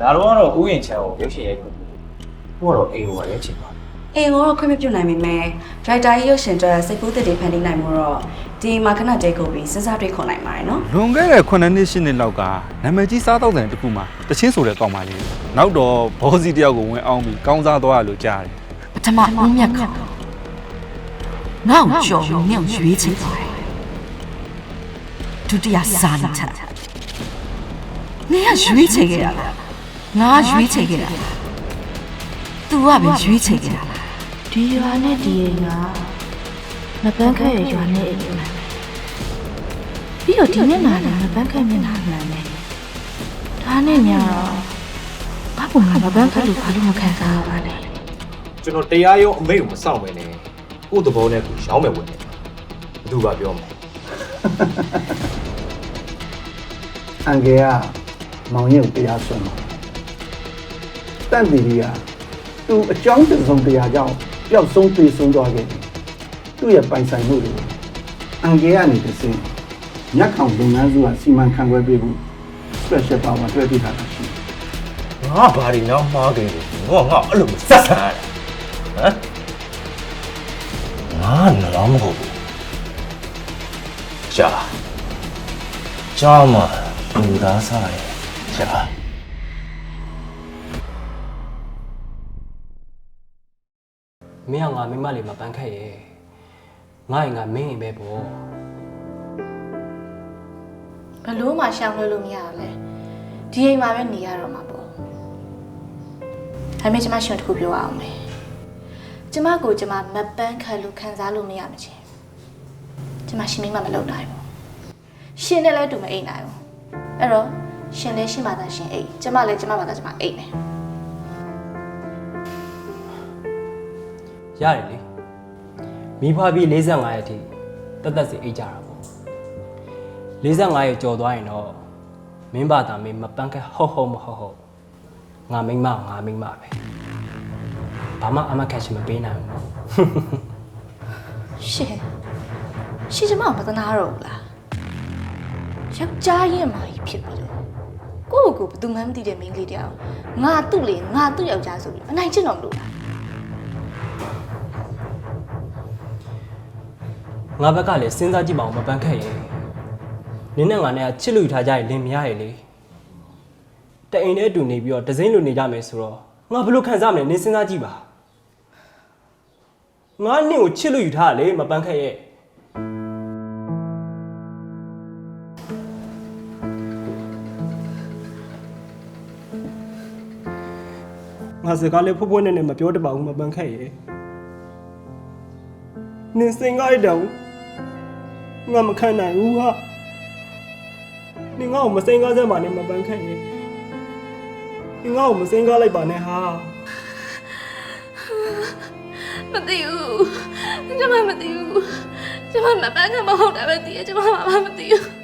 ဒါတော့ကတော့ဥယျာဉ်ချမ်းကိုရုပ်ရှင်ရိုက်ခွင့်ပြုတယ်ဟိုကတော့အိမ်ကိုရိုက်ချင်ပါအိမ်ကိုတော့ခွင့်မပြုနိုင်မိမယ်ဒရိုက်တာကြီးရုပ်ရှင်အတွက်စိတ်ကူးတစ်တွေဖန်တီးနိုင်မှုတော့ဒီမှာခဏတဲကိုပြီးစဉ်းစားတွေးခေါ်နိုင်ပါတယ်နော်လွန်ခဲ့တဲ့9နှစ်10နှစ်လောက်ကနာမည်ကြီးစားတော့တဲ့တစ်ခုမှာတချင်းဆိုတဲ့ကောင်းပါလေနောက်တော့ဘောစီတယောက်ကိုဝင်အောင်ပြီးကောင်းစားသွားရလို့ကြားတယ်ပထမဦးမြတ်ခါငေါ့ကြော်မြောက်ရွေးချယ်ပါတယ်ဒုတိယစာနထနေရရွေးချယ်ခဲ့တာလား ငါရွေးချယ်ခဲ့တာလား तू ကပဲရွေးချယ်ခဲ့တာလားဒီရွာနဲ့ဒီအိမ်ကမပန်းခက်ရဲ့ရွာနဲ့အိမ်မှန်တယ်ပြီးတော့ဒီမျက်နှာလည်းမပန်းခက်မျက်နှာမှန်တယ်ဒါနဲ့ညာတော့ဘာပုံမှာမပန်းခက်လို့ဘာလို့မခံစားရပါလဲကျွန်တော်တရားရုံးအမိန့်ကိုမစောင့်ပဲနဲ့ကိုယ့်သဘောနဲ့ကိုရောင်းမယ်ဝင်တယ်ဘယ်သူပါပြောမလဲအန်ကယ်ကမောင်ရင်ကိုတရားစွန့် တော့တန့်တီရီကသူအကြောင်းတစ်စုံတရာကြောင့်ပျောက်ဆုံးပြေဆုံးသွားခဲ့တယ်သူ့ရဲ့ပိုင်ဆိုင်မှုတွေကိုအန်ကယ်ကနေတစ်စင်းညက်ခေါင်လုပ်ငန်းစုကစီမံခန့်ခွဲပေးဖို့ special power တွေ့ပြထားတာရှိတယ်ငါဘာတွေနောက်မှားခဲ့လို့ငါငါအဲ့လိုမဆက်ဆံရတာဟမ်ငါနလောင်းမဟုတ်ဘူးရှာရှာမဘူသားစားရရှာ မင်းကငါမိမလေးမပန်းခက်ရဲ့ငါ့ရင်ငါမင်းရင်ပဲပေါ့ဘလို့မှရှောင်လို့လို့မရဘူးလေဒီအိမ်မှာပဲနေရတော့မှာပေါ့ဒါပေမဲ့ကျမရှင်တစ်ခုပြောရအောင်မယ်ကျမကိုကျမမပန်းခက်လို့ခံစားလို့မရမချင်းကျမရှင်မိမမလုပ်နိုင်ဘူးရှင်နဲ့လည်းတူမအိမ်နိုင်ဘူးအဲ့တော့ရှင်လည်းရှင်မသာရှင်အိမ်ကျမလည်းကျမဘာသာကျမအိမ်မ ရတယ်လေမိဖွားပြီး45ရက်အထိတက်တက်စီအိတ်ကြတာပေါ့45ရက်ကြော်သွားရင်တော့မင်းဘာသာမင်းမပန်းခက်ဟုတ်ဟုတ်မဟုတ်ဟုတ်ငါမိမငါမိမပဲဘာမှအမခက်ချင်မပေးနိုင်ဘူးရှင်ရှင်ကျမကိုမသနာတော့ဘူးလားယောက်ျားရင်မာကြီးဖြစ်ပြီးတော့ကိုယ့်ကိုယ်ကိုဘယ်သူမှမသိတဲ့မိန်းကလေးတယောက်ငါသူ့လေငါသူ့ယောက်ျားဆိုပြီးအနိုင်ကျင့်တော့မလို့လား ငါဘက်ကလည်းစဉ်းစားကြည့်ပါဦးမပန်းခက်ရဲ့နင်းနဲ့ငါနဲ့ကချစ်လူထားကြရင်လင်မရရဲ့လေတအိမ်နဲ့အတူနေပြီးတော့ဒဇင်းလူနေကြမယ်ဆိုတော့ငါဘယ်လိုခံစားမလဲနင်းစဉ်းစားကြည့်ပါငါနင့်ကိုချစ်လူယူထားတာလေမပန်းခက်ရဲ့ငါစကားလေးဖွဖွနဲ့နဲ့မပြောတတ်ပါဘူးမပန်းခက်ရဲ့နင်းစင်ကားရတော့ ငါမခံနိုင်ဘူးဟာနင်ငါ့ကိုမစင်ကားစမ်းပါနဲ့မပန်းခက်ရဲ့နင်ငါ့ကိုမစင်ကားလိုက်ပါနဲ့ဟာမသိဘူးကျမမသိဘူးကျမမပန်းကမဟုတ်တာပဲသိရကျမမမသိဘူး